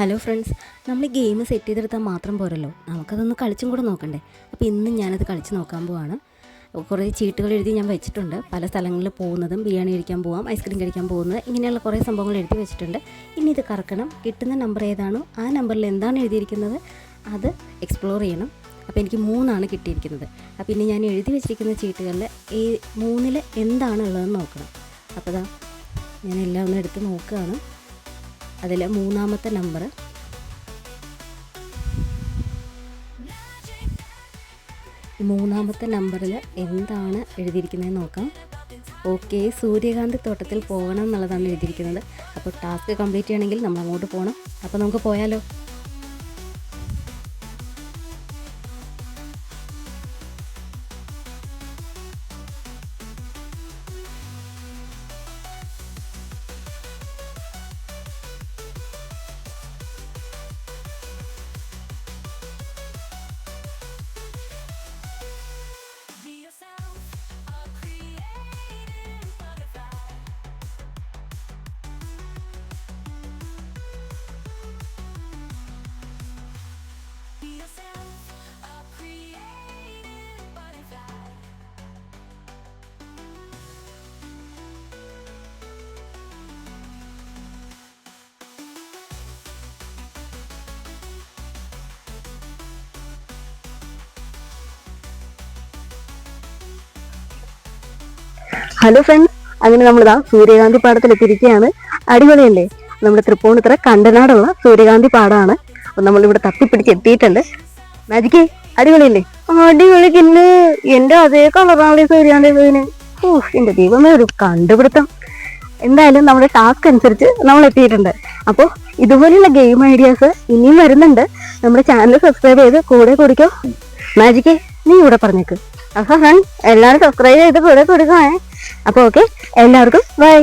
Hello friends നമ്മൾ game set ചെയ്തെടുത്താൽ മാത്രം പോരല്ലോ. നമുക്കതൊന്ന് കളിച്ചും കൂടെ നോക്കണ്ടേ. അപ്പോൾ ഇന്ന് ഞാനത് കളിച്ച് നോക്കാൻ പോവാണ്. കുറേ ചീട്ടുകൾ എഴുതി ഞാൻ വെച്ചിട്ടുണ്ട്. പല സ്ഥലങ്ങളിൽ പോകുന്നതും ബിരിയാണി കഴിക്കാൻ പോവാം ഐസ്ക്രീം കഴിക്കാൻ പോകുന്നത് ഇങ്ങനെയുള്ള കുറേ സംഭവങ്ങൾ എഴുതി വെച്ചിട്ടുണ്ട്. ഇനി ഇത് കറക്കണം. കിട്ടുന്ന നമ്പർ ഏതാണോ ആ നമ്പറിൽ എന്താണ് എഴുതിയിരിക്കുന്നത് അത് എക്സ്പ്ലോർ ചെയ്യണം. അപ്പോൾ എനിക്ക് മൂന്നാണ് കിട്ടിയിരിക്കുന്നത്. അപ്പോൾ ഇനി ഞാൻ എഴുതി വെച്ചിരിക്കുന്ന ചീട്ടുകളിൽ ഈ മൂന്നിൽ എന്താണ് ഉള്ളതെന്ന് നോക്കണം. അപ്പോൾ ഞാൻ എല്ലാം ഒന്ന് എടുത്ത് നോക്കുകയാണ്. അതിൽ മൂന്നാമത്തെ നമ്പർ മൂന്നാമത്തെ നമ്പറിൽ എന്താണ് എഴുതിയിരിക്കുന്നത് നോക്കാം. ഓക്കെ സൂര്യകാന്തി തോട്ടത്തിൽ പോകണം എന്നുള്ളതാണ് എഴുതിയിരിക്കുന്നത്. അപ്പോൾ ടാസ്ക് കംപ്ലീറ്റ് ചെയ്യണമെങ്കിൽ നമ്മൾ അങ്ങോട്ട് പോകണം അപ്പോൾ നമുക്ക് പോയാലോ? ഹലോ ഫ്രണ്ട്സ് അങ്ങനെ നമ്മളിതാ സൂര്യകാന്തി പാടത്തിൽ എത്തിയിരിക്കുകയാണ് അടിപൊളിയല്ലേ? നമ്മുടെ തൃപ്പൂണിത്തറ കണ്ടനാടുള്ള സൂര്യകാന്തി പാടമാണ് അപ്പൊ നമ്മളിവിടെ തപ്പിപ്പിടിച്ച് എത്തിയിട്ടുണ്ട്. മാജിക്കേ അടിപൊളിയല്ലേ? അടിപൊളി കിന്ന്. എന്റെ അതേ കളറാണ് സൂര്യകാന്തി പൂവിന് ഓ എന്റെ ദൈവമേ ഒരു കണ്ടുപിടുത്തം. എന്തായാലും നമ്മുടെ ടാസ്ക് അനുസരിച്ച് നമ്മൾ എത്തിയിട്ടുണ്ട്. അപ്പോൾ ഇതുപോലെയുള്ള ഗെയിം ഐഡിയാസ് ഇനിയും വരുന്നുണ്ട്. നമ്മുടെ ചാനൽ സബ്സ്ക്രൈബ് ചെയ്ത് കൂടെ കുടിക്കോ. മാജിക്കേ നീ ഇവിടെ പറഞ്ഞേക്ക്. അപ്പൊ ഫ്രണ്ട് എല്ലാവരും സബ്സ്ക്രൈബ് ചെയ്ത് കൂടെ കൊടുക്കണേ അപ്പോൾ ഓക്കെ എല്ലാവർക്കും ബൈ